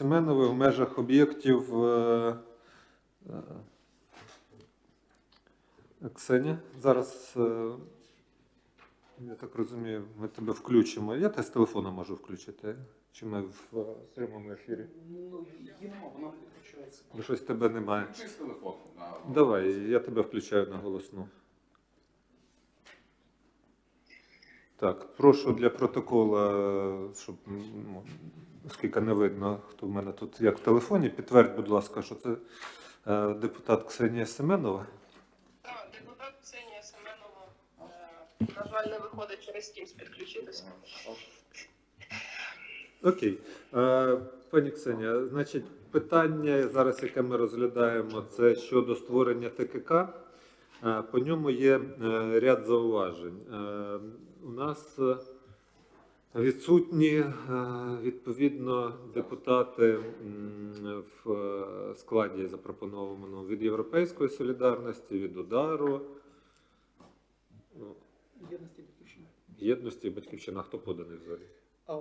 Семенової в межах об'єктів. е, е, Ксеня, зараз, е, я так розумію, ми тебе включимо. Я тебе з телефона можу включити. Чи ми в прямому ефірі? Ну, нема, вона не відключається. Щось тебе немає. Включи з телефону. Давай, я тебе включаю на голосну. Так, прошу для протокола, щоб ну, оскільки не видно, хто в мене тут як в телефоні, підтвердь, будь ласка, що це е, депутат Ксенія Семенова. Так, депутат Ксенія Семенова, е, на жаль, не виходить через Teams підключитися. Окей. Е, Пані Ксенія, значить, питання зараз, яке ми розглядаємо, це щодо створення ТКК. Е, По ньому є ряд зауважень. У нас е, відсутні е, відповідно депутати в е, складі запропонованому від Європейської солідарності, від удару, ну, Єдності батьківщини. єдності батьківщина. Хто поданий взагалі? А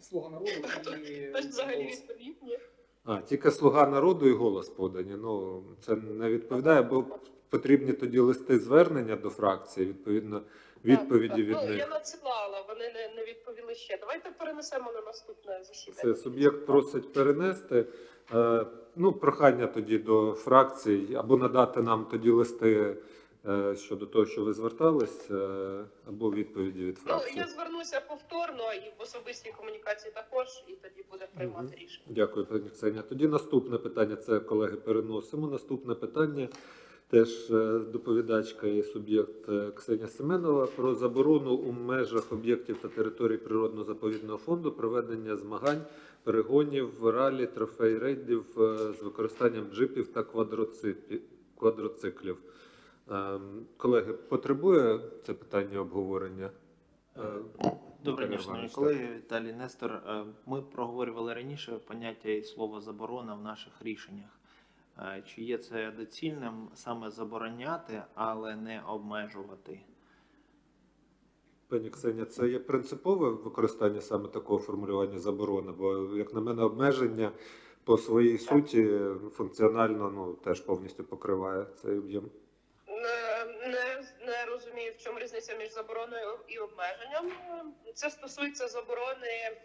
слуга народу і взагалі голос. відповів? Ні. А, тільки слуга народу і голос подані. Ну, це не відповідає, бо потрібні тоді листи звернення до фракції, відповідно, відповіді Так, від ну, Я надсилала, вони не, не відповіли ще. Давайте перенесемо на наступне засідання. Це суб'єкт просить перенести. Е, ну, прохання тоді до фракцій або надати нам тоді листи е, щодо того, що ви звертались, е, або відповіді від Ну, я звернуся повторно і в особистій комунікації також, і тоді буде приймати Мгм. рішення. Дякую, пані Ксенія. Тоді наступне питання. Це колеги переносимо. Наступне питання. Теж е, доповідачка і суб'єкт е, Ксенія Семенова про заборону у межах об'єктів та територій природно-заповідного фонду проведення змагань, перегонів, ралі, трофей рейдів е, з використанням джипів та квадроциклів. Ем, Колеги, потребує це питання обговорення? Е, день, шановні колеги. Віталій Нестор. Ми проговорювали раніше поняття і слово заборона в наших рішеннях. Е, Чи є це доцільним саме забороняти, але не обмежувати? Пані Ксенія, це є принципове використання саме такого формулювання заборони, бо, як на мене, обмеження по своїй суті функціонально ну, теж повністю покриває цей об'єм. Не, не, не розумію, в чому різниця між забороною і обмеженням. Це стосується заборони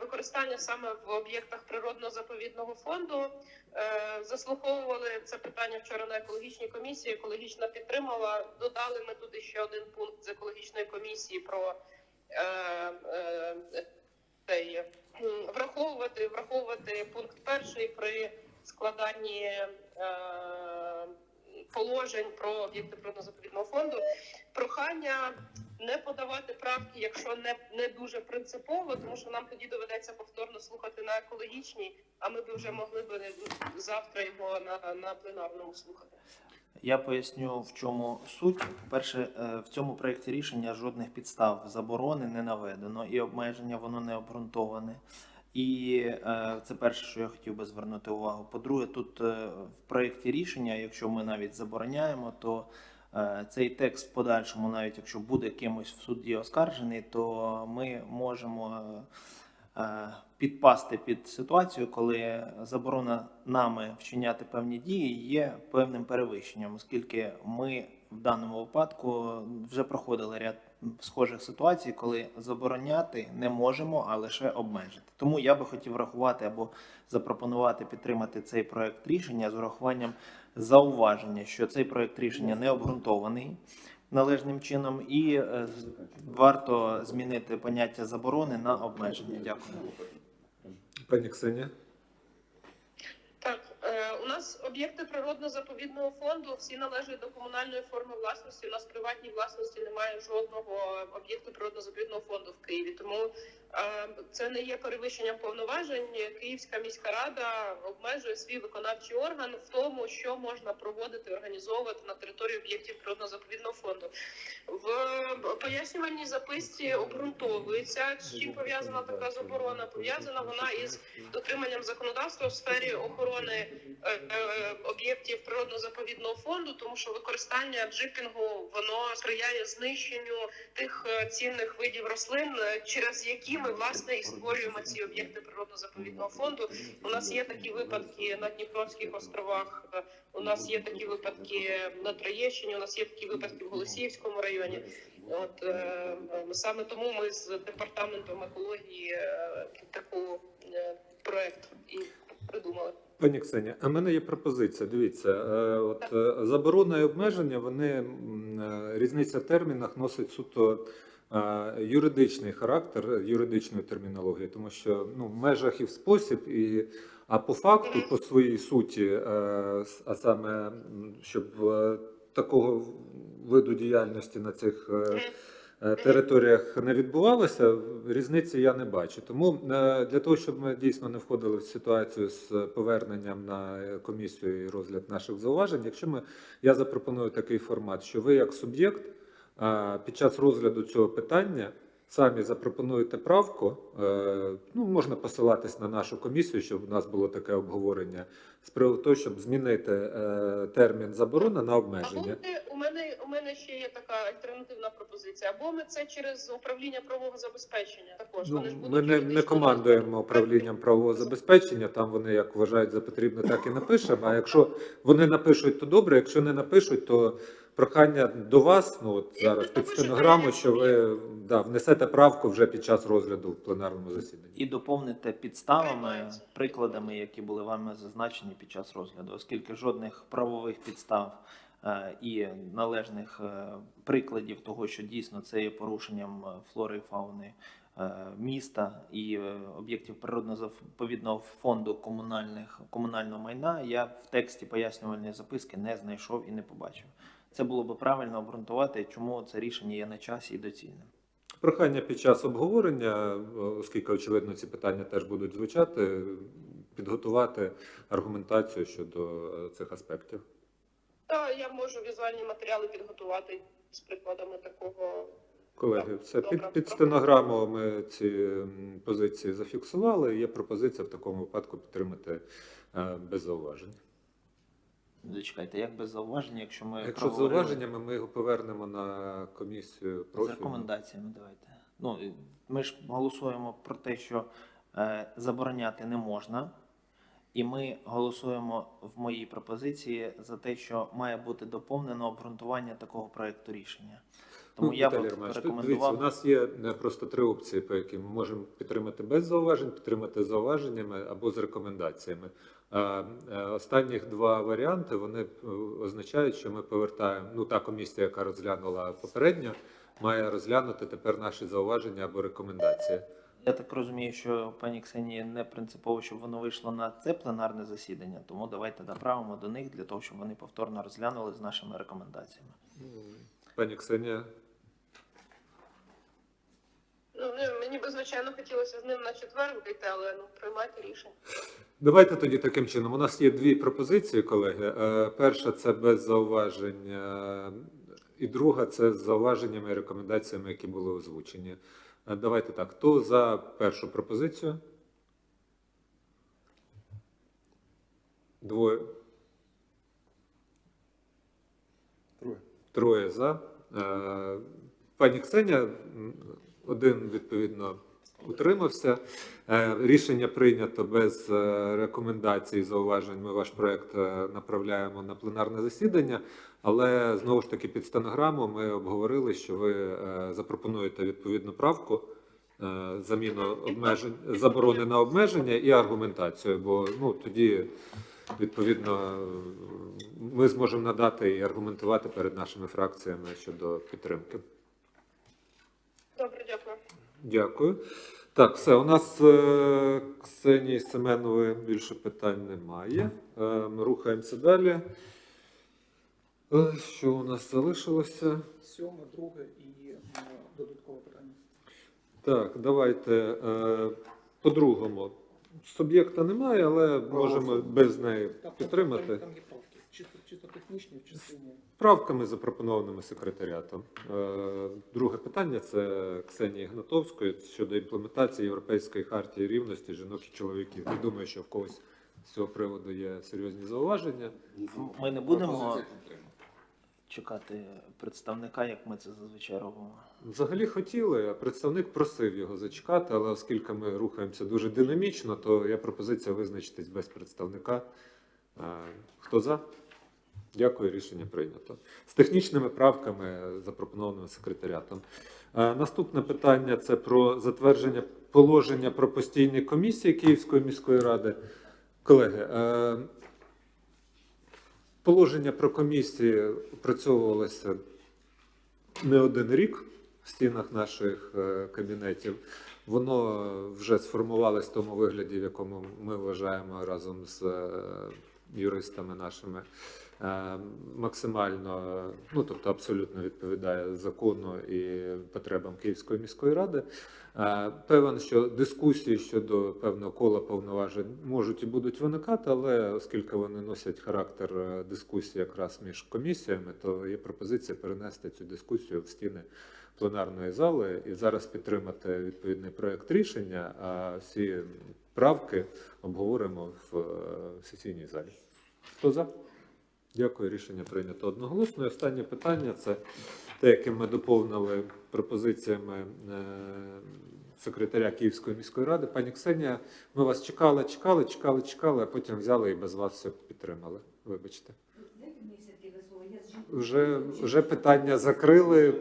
використання саме в об'єктах природно-заповідного фонду. Е, заслуховували це питання вчора на екологічній комісії. Екологічна підтримала. Додали ми туди ще один пункт з екологічної комісії про е, е, враховувати, враховувати пункт перший при складанні. Е, положень про об'єкти природно-заповідного фонду. Прохання не подавати правки, якщо не, не дуже принципово, тому що нам тоді доведеться повторно слухати на екологічній, а ми б вже могли б завтра його на, на пленарному слухати. Я поясню, в чому суть. Перше, е, в цьому проєкті рішення жодних підстав заборони не наведено і обмеження воно не обґрунтоване. І е, це перше, що я хотів би звернути увагу. По-друге, тут е, в проєкті рішення, якщо ми навіть забороняємо, то цей текст в подальшому, навіть якщо буде кимось в суді оскаржений, то ми можемо е, е, підпасти під ситуацію, коли заборона нами вчиняти певні дії є певним перевищенням, оскільки ми в даному випадку вже проходили ряд схожих ситуацій, коли забороняти не можемо, а лише обмежити. Тому я би хотів врахувати або запропонувати підтримати цей проект рішення з урахуванням зауваження, що цей проект рішення не обґрунтований належним чином, і е, варто змінити поняття заборони на обмеження. Дякую. Пані Ксенія, Так, е, нас об'єкти природно-заповідного фонду всі належать до комунальної форми власності. У нас приватній власності немає жодного об'єкту природно-заповідного фонду в Києві. Тому е, це не є перевищенням повноважень. Київська міська рада обмежує свій виконавчий орган в тому, що можна проводити, організовувати на території об'єктів природно-заповідного фонду. В пояснювальній записці обґрунтовується, чим пов'язана така заборона. Пов'язана вона із дотриманням законодавства в сфері охорони е, об'єктів природно-заповідного фонду, тому що використання джипінгу воно сприяє знищенню тих е, цінних видів рослин, е, через які ми власне і створюємо ці об'єкти природно-заповідного фонду. У нас є такі випадки на Дніпровських островах. е, У нас є такі випадки на Троєщині. У нас є такі випадки в Голосіївському районі. От е, е, саме тому ми з департаментом екології е, таку е, проект і придумали. Пані Ксенія, а в мене є пропозиція. Дивіться, е, от е, заборона і обмеження, вони е, різниця в термінах носить суто юридичний характер, юридичної термінології, тому що ну, в межах і в спосіб, і а по факту, по своїй суті, а саме щоб такого виду діяльності на цих. Е, територіях не відбувалося, різниці я не бачу. Тому е, для того, щоб ми дійсно не входили в ситуацію з поверненням на комісію і розгляд наших зауважень, якщо ми я запропоную такий формат, що ви як суб'єкт е, під час розгляду цього питання. Самі запропонуєте правку, е, ну можна посилатись на нашу комісію, щоб у нас було таке обговорення з приводу того, щоб змінити е, термін заборона на Або обмеження. ми, у мене у мене ще є така альтернативна пропозиція. Або ми це через управління правового забезпечення. Також Ну, вони ж будуть ми не, не командуємо управлінням правового забезпечення. Там вони як вважають за потрібне, так і напишемо. А якщо вони напишуть, то добре. Якщо не напишуть, то прохання до вас. Ну от зараз під напишу, стенограму, що ви да, внесете правку вже під час розгляду в пленарному засіданні. І доповнити підставами, прикладами, які були вами зазначені під час розгляду, оскільки жодних правових підстав е, і належних е, прикладів того, що дійсно це є порушенням е, флори і фауни е, міста і е, об'єктів природно-заповідного фонду комунальних комунального майна, я в тексті пояснювальної записки не знайшов і не побачив. Це було би правильно обґрунтувати, чому це рішення є на часі і доцільним. Прохання під час обговорення, оскільки очевидно ці питання теж будуть звучати, підготувати аргументацію щодо е, цих аспектів. Та я можу візуальні матеріали підготувати з прикладами такого. Колеги, Так, все під, під стенограму ми ці позиції зафіксували. Є пропозиція в такому випадку підтримати е, без зауважень. Зачекайте, як без зауваження, якщо ми Якщо з проговорили зауваженнями, ми його повернемо на комісію з профільну. рекомендаціями, давайте. Ну і ми ж голосуємо про те, що е, забороняти не можна, і ми голосуємо в моїй пропозиції за те, що має бути доповнено обґрунтування такого проекту рішення. Тому Ну, я Віталій б Романович, тут рекомендував. Дивіться, у нас є е, просто три опції, по яким ми можемо підтримати без зауважень, підтримати з зауваженнями або з рекомендаціями. Е, Останніх два варіанти вони е, означають, що ми повертаємо. Ну та комісія, яка розглянула попередньо, має розглянути тепер наші зауваження або рекомендації. Я так розумію, що пані Ксенії не принципово, щоб воно вийшло на це пленарне засідання, тому давайте направимо до них для того, щоб вони повторно розглянули з нашими рекомендаціями. Пані Ксенія, Ну мені би звичайно хотілося з ним на четвер вийти, але ну приймайте рішення. Давайте тоді таким чином. У нас є дві пропозиції, колеги. Е, Перша це без зауважень, е, і друга це з зауваженнями і рекомендаціями, які були озвучені. Е, Давайте так. Хто за першу пропозицію? Двоє. Троє. Троє за. Е, Пані Ксеня, один відповідно утримався. Е, Рішення прийнято без е, рекомендацій, зауважень. Ми ваш проект е, направляємо на пленарне засідання. Але знову ж таки під стенограму ми обговорили, що ви запропонуєте відповідну правку. Заміну обмежень заборони на обмеження і аргументацію, бо ну тоді відповідно ми зможемо надати і аргументувати перед нашими фракціями щодо підтримки. Дякую. Так, все. У нас е, Ксенії Семенової більше питань немає. Е, Ми рухаємося далі. Е, Що у нас залишилося? Сьоме, друге і е, додаткове питання. Так, давайте е, по-другому. Суб'єкта немає, але можемо без неї підтримати. Там, там є. Чисто, технічні в частині. Правками, запропонованими секретаріатом. Е, Друге питання це Ксенії Гнатовської щодо імплементації Європейської хартії рівності жінок і чоловіків. Не думаю, що в когось з цього приводу є серйозні зауваження. Ми не будемо чекати представника, як ми це зазвичай робимо. Взагалі хотіли, а представник просив його зачекати, але оскільки ми рухаємося дуже динамічно, то є пропозиція визначитись без представника. Е, Хто за? Дякую, рішення прийнято. З технічними правками, запропонованими секретаріатом. Е, Наступне питання це про затвердження положення про постійні комісії Київської міської ради. Колеги, е, положення про комісії опрацьовувалося не один рік в стінах наших е, кабінетів. Воно вже сформувалось в тому вигляді, в якому ми вважаємо разом з юристами нашими максимально, ну тобто абсолютно відповідає закону і потребам Київської міської ради. Е, Певен, що дискусії щодо певного кола повноважень можуть і будуть виникати, але оскільки вони носять характер е, дискусії якраз між комісіями, то є пропозиція перенести цю дискусію в стіни пленарної зали і зараз підтримати відповідний проект рішення, а всі правки обговоримо в е, сесійній залі. Хто за? Дякую, рішення прийнято одноголосно. І останнє питання це те, яке ми доповнили пропозиціями е, секретаря Київської міської ради. Пані Ксенія, ми вас чекали, чекали, чекали, чекали, а потім взяли і без вас все підтримали. Вибачте. Вже, вже питання закрили,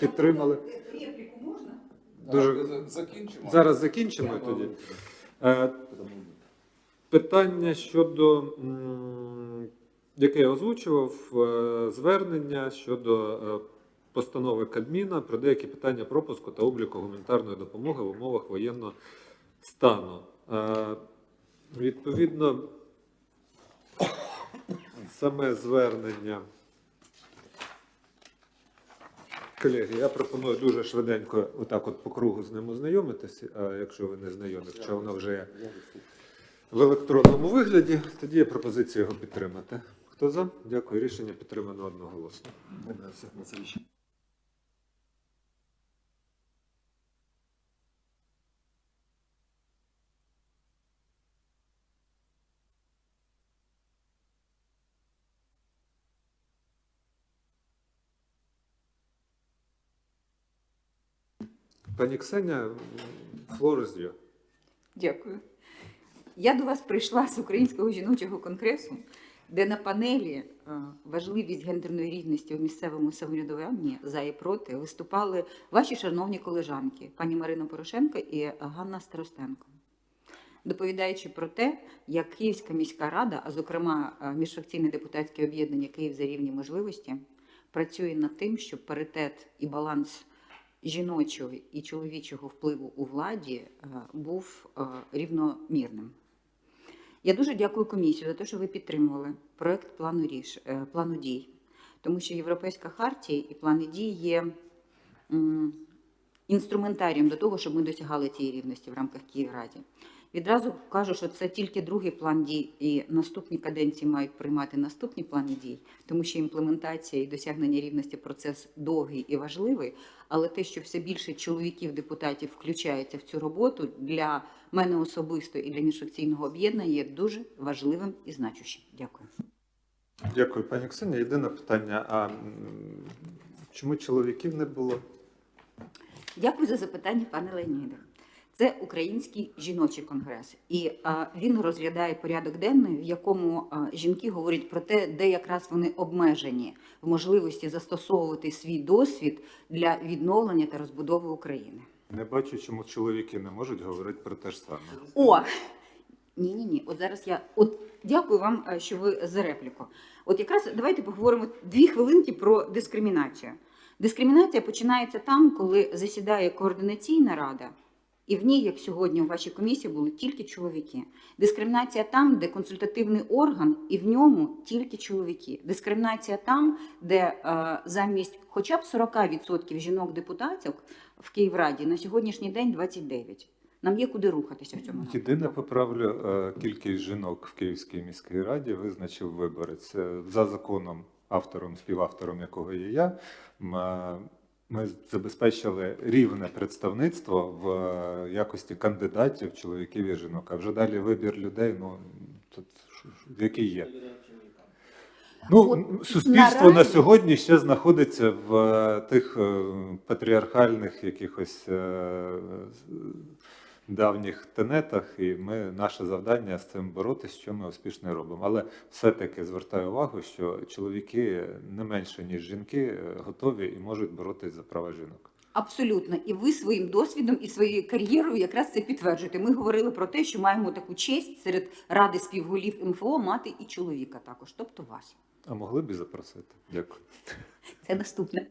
підтримали. Дуже Закінчимо. зараз закінчимо тоді. Е, Питання щодо, яке я озвучував, е, звернення щодо е, постанови Кабміна про деякі питання пропуску та обліку гуманітарної допомоги в умовах воєнного стану. Е, Відповідно, саме звернення. Колеги, я пропоную дуже швиденько отак от по кругу з ним ознайомитися, а якщо ви не знайомі, хоча воно вже в електронному вигляді, тоді є пропозиція його підтримати. Хто за? Дякую. Рішення підтримано одноголосно. Пані Ксеня, флори з Дякую. Я до вас прийшла з Українського жіночого конгресу, де на панелі е, важливість гендерної рівності у місцевому самоврядуванні за і проти виступали ваші шановні колежанки, пані Марина Порошенко і Ганна Старостенко. Доповідаючи про те, як Київська міська рада, а зокрема е, міжфракційне депутатське об'єднання Київ за рівні можливості, працює над тим, щоб паритет і баланс жіночого і чоловічого впливу у владі е, був рівномірним. Я дуже дякую комісію за те, що ви підтримували проект плану ріш е, плану дій, тому що Європейська хартія і плани дій є інструментарієм до того, щоб ми досягали цієї рівності в рамках Київраді. Відразу кажу, що це тільки другий план дій, і наступні каденції мають приймати наступні плани дій, тому що імплементація і досягнення рівності процес довгий і важливий. Але те, що все більше чоловіків-депутатів включаються в цю роботу для мене особисто і для міжфракційного об'єднання є дуже важливим і значущим. Дякую. Дякую, пані Ксенія. Єдине питання: а чому чоловіків не було? Дякую за запитання, пане Леоніде. Це український жіночий конгрес, і а, він розглядає порядок денний, в якому а, жінки говорять про те, де якраз вони обмежені в можливості застосовувати свій досвід для відновлення та розбудови України. Не бачу, чому чоловіки не можуть говорити про те ж саме. О! Ні, ні, ні. От зараз я от дякую вам, е, що ви за репліку. От якраз давайте поговоримо дві хвилинки про дискримінацію. Дискримінація починається там, коли засідає координаційна рада, і в ній, як сьогодні у вашій комісії, були тільки чоловіки. Дискримінація там, де консультативний орган, і в ньому тільки чоловіки. Дискримінація там, де е, замість хоча б 40% жінок-депутатів в Київраді на сьогоднішній день 29%. Нам є куди рухатися в цьому. напрямку. Єдине поправлю е, кількість жінок в Київській міській раді визначив виборець Е, за законом, автором, співавтором якого є я. Ми забезпечили рівне представництво в е, якості кандидатів, чоловіків і жінок. А вже далі вибір людей. Ну тут, який є. Ну, суспільство на сьогодні ще знаходиться в е, тих е, патріархальних якихось давніх тенетах, і ми, наше завдання з цим боротися, що ми успішно і робимо. Але все-таки звертаю увагу, що чоловіки не менше, ніж жінки, е, готові і можуть боротись за права жінок. Абсолютно, і ви своїм досвідом і своєю кар'єрою якраз це підтверджуєте. Ми говорили про те, що маємо таку честь серед ради співголів МФО мати і чоловіка також, тобто вас. А могли б і запросити? Дякую. Це наступне.